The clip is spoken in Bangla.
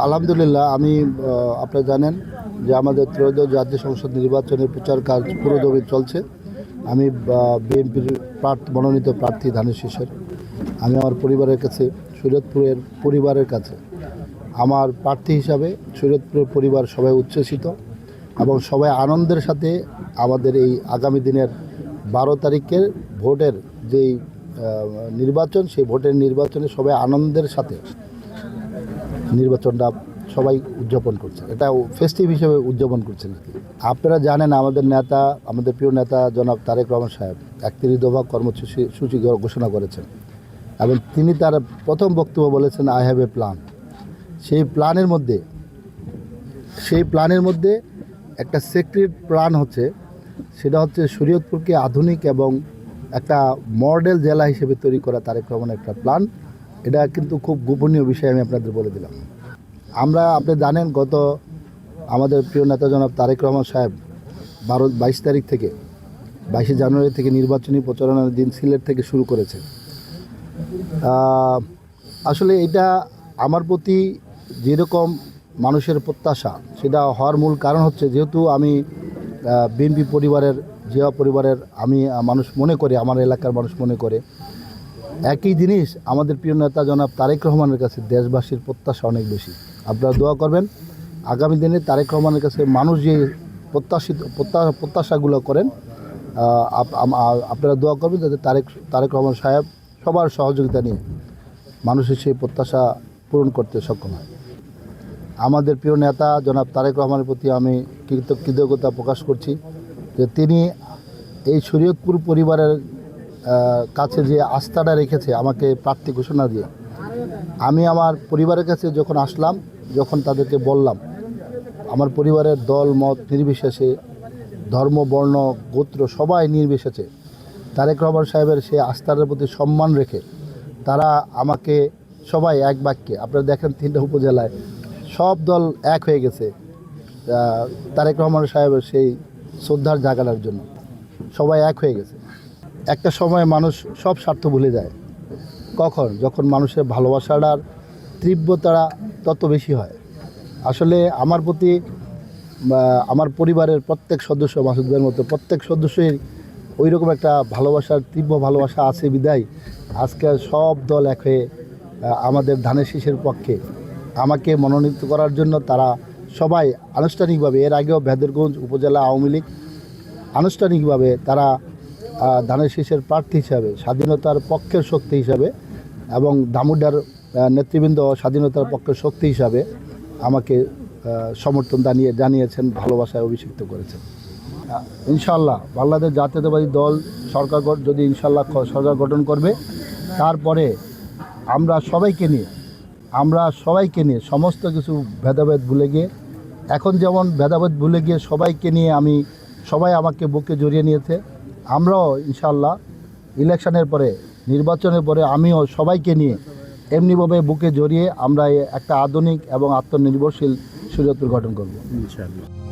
আলহামদুলিল্লাহ, আমি আপনারা জানেন যে আমাদের ত্রয়োদশ জাতীয় সংসদ নির্বাচনের প্রচার কাজ পুরোদমে চলছে। আমি বিএনপির প্রার্থী, মনোনীত প্রার্থী ধানের শীষের। আমি আমার পরিবারের কাছে শরীয়তপুরের পরিবারের কাছে, আমার প্রার্থী হিসাবে শরীয়তপুরের পরিবার সবাই উচ্ছ্বসিত এবং সবাই আনন্দের সাথে আমাদের এই আগামী দিনের বারো তারিখের ভোটের যেই নির্বাচন, সেই ভোটের নির্বাচনে সবাই আনন্দের সাথে নির্বাচনটা সবাই উদযাপন করছে। এটা ফেস্টিভ হিসেবে উদযাপন করছেন আর কি আপনারা জানেন আমাদের নেতা, আমাদের প্রিয় নেতা জনাব তারেক রহমান সাহেব একত্রিশ দফা কর্মসূচি, সূচি ঘোষণা করেছেন এবং তিনি তার প্রথম বক্তব্য বলেছেন আই হ্যাভ এ প্ল্যান সেই প্ল্যানের মধ্যে, সেই প্ল্যানের মধ্যে একটা সিক্রেট প্ল্যান হচ্ছে, সেটা হচ্ছে শরীয়তপুরকে আধুনিক এবং একটা মডেল জেলা হিসেবে তৈরি করা তারেক রহমানের একটা প্ল্যান এটা কিন্তু খুব গোপনীয় বিষয় আমি আপনাদের বলে দিলাম। আমরা, আপনি জানেন গত আমাদের প্রিয় নেতা জনাব তারেক রহমান সাহেব বারো, বাইশ তারিখ থেকে, বাইশে জানুয়ারি থেকে নির্বাচনী প্রচারণার দিন সিলেট থেকে শুরু করেছে। আসলে এটা আমার প্রতি যেরকম মানুষের প্রত্যাশা, সেটা হওয়ার মূল কারণ হচ্ছে যেহেতু আমি বিএনপি পরিবারের, জিয়া পরিবারের আমি মানুষ মনে করে, আমার এলাকার মানুষ মনে করে একই জিনিস আমাদের প্রিয় নেতা জনাব তারেক রহমানের কাছে দেশবাসীর প্রত্যাশা অনেক বেশি। আপনারা দোয়া করবেন, আগামী দিনে তারেক রহমানের কাছে মানুষ যে প্রত্যাশিত, প্রত্যা- প্রত্যাশাগুলো করেন আপনারা দোয়া করবেন যাতে তারেক তারেক রহমান সাহেব সবার সহযোগিতা নিয়ে মানুষের সেই প্রত্যাশা পূরণ করতে সক্ষম হয়। আমাদের প্রিয় নেতা জনাব তারেক রহমানের প্রতি আমি কৃত- কৃতজ্ঞতা প্রকাশ করছি যে তিনি এই শরীয়তপুর পরিবারের কাছে যে আস্থাটা রেখেছে আমাকে প্রার্থী ঘোষণা দিয়ে, আমি আমার পরিবারের কাছে যখন আসলাম, যখন তাদেরকে বললাম, আমার পরিবারের দল, মত নির্বিশেষে, ধর্ম, বর্ণ, গোত্র সবাই নির্বিশেষে, তারেক রহমান সাহেবের সেই আস্থার প্রতি সম্মান রেখে তারা আমাকে সবাই এক বাক্যে, আপনারা দেখেন তিনটা উপজেলায় সব দল এক হয়ে গেছে তারেক রহমান সাহেবের সেই শ্রদ্ধার জাগানোর জন্য সবাই এক হয়ে গেছে। একটা সময় মানুষ সব স্বার্থ ভুলে যায়। কখন? যখন মানুষের ভালোবাসাটার তীব্রতারা তত বেশি হয়। আসলে আমার প্রতি আমার পরিবারের প্রত্যেক সদস্য মাসুদের মতো প্রত্যেক সদস্যের ওই রকম একটা ভালোবাসার, তীব্র ভালোবাসা আছে বিদায়। আজকে সব দল এক হয়ে আমাদের ধানের শীষের পক্ষে আমাকে মনোনীত করার জন্য তারা সবাই আনুষ্ঠানিকভাবে, এর আগেও ভেদরগঞ্জ উপজেলা আওয়ামী লীগ আনুষ্ঠানিকভাবে তারা ধানের শীষের প্রার্থী হিসাবে, স্বাধীনতার পক্ষের শক্তি হিসাবে এবং দামুডার নেতৃবৃন্দ স্বাধীনতার পক্ষের শক্তি হিসাবে আমাকে সমর্থন জানিয়ে, জানিয়েছেন, ভালোবাসায় অভিষিক্ত করেছেন। ইনশাল্লাহ বাংলাদেশ জাতীয়তাবাদী দল সরকার যদি ইনশাল্লাহ সরকার গঠন করবে, তারপরে আমরা সবাইকে নিয়ে, আমরা সবাইকে নিয়ে সমস্ত কিছু ভেদাভেদ ভুলে গিয়ে, এখন যেমন ভেদাভেদ ভুলে গিয়ে সবাইকে নিয়ে আমি, সবাই আমাকে বুকে জড়িয়ে নিয়েছে আমরাও ইনশাল্লাহ ইলেকশনের পরে, নির্বাচনের পরে আমিও সবাইকে নিয়ে এমনিভাবে বুকে জড়িয়ে আমরা একটা আধুনিক এবং আত্মনির্ভরশীল সুযোগ গঠন করব। ইনশাআল্লাহ।